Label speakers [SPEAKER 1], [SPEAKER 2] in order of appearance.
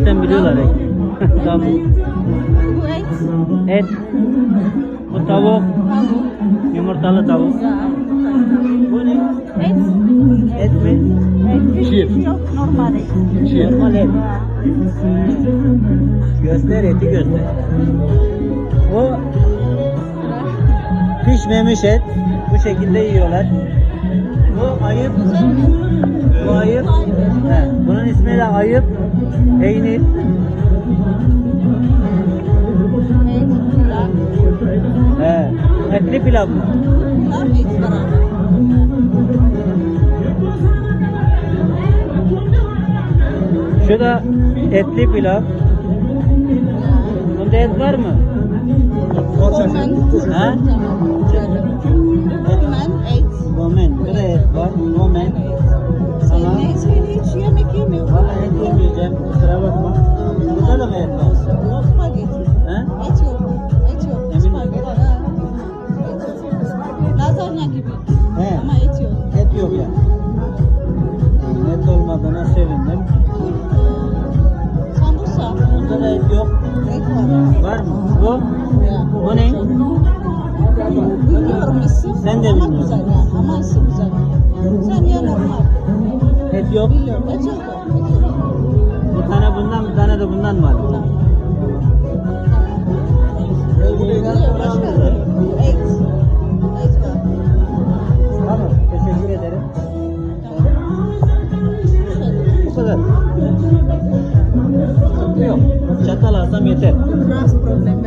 [SPEAKER 1] biliyorlar. tamam.
[SPEAKER 2] Bu et.
[SPEAKER 1] Et. Bu tavuk. Yumurtalı tavuk. Bu ne?
[SPEAKER 2] Et.
[SPEAKER 1] Et mi?
[SPEAKER 2] Et.
[SPEAKER 1] Şiir.
[SPEAKER 2] Yok normal et.
[SPEAKER 1] Normal et. Göster eti göster. Bu pişmemiş et. Bu şekilde yiyorlar. Ayıp.
[SPEAKER 2] Pilav.
[SPEAKER 1] He. Etli pilav mı? Şu da etli pilav. Bunda et var mı? Ha?
[SPEAKER 2] Gomen et.
[SPEAKER 1] Gomen. Bu da et var. Gomen. Yemeyeceğim. Kusura bakma. Burada da mı et var?
[SPEAKER 2] Spagetti.
[SPEAKER 1] He?
[SPEAKER 2] Et yok. Et yok.
[SPEAKER 1] Emin
[SPEAKER 2] Spagetti. Ha. Lazanya gibi.
[SPEAKER 1] He.
[SPEAKER 2] Ama et yok.
[SPEAKER 1] Et yok ya. Et olmadığına sevindim.
[SPEAKER 2] Sambusa.
[SPEAKER 1] Bunda da et yok.
[SPEAKER 2] Et var.
[SPEAKER 1] Var mı? Bu?
[SPEAKER 2] Ya.
[SPEAKER 1] Bu ne?
[SPEAKER 2] Bilmiyorum isim.
[SPEAKER 1] Sen de
[SPEAKER 2] ama
[SPEAKER 1] bilmiyorsun.
[SPEAKER 2] güzel yani. Ama isim güzel. Sen ye normal.
[SPEAKER 1] Et yok.
[SPEAKER 2] Biliyorum. Et yok. Et yok.
[SPEAKER 1] Tane bundan bir tane de bundan var. Tamam. Teşekkür ederim. Bu kadar. Yok. Çatal alsam yeter.
[SPEAKER 2] Biraz problem.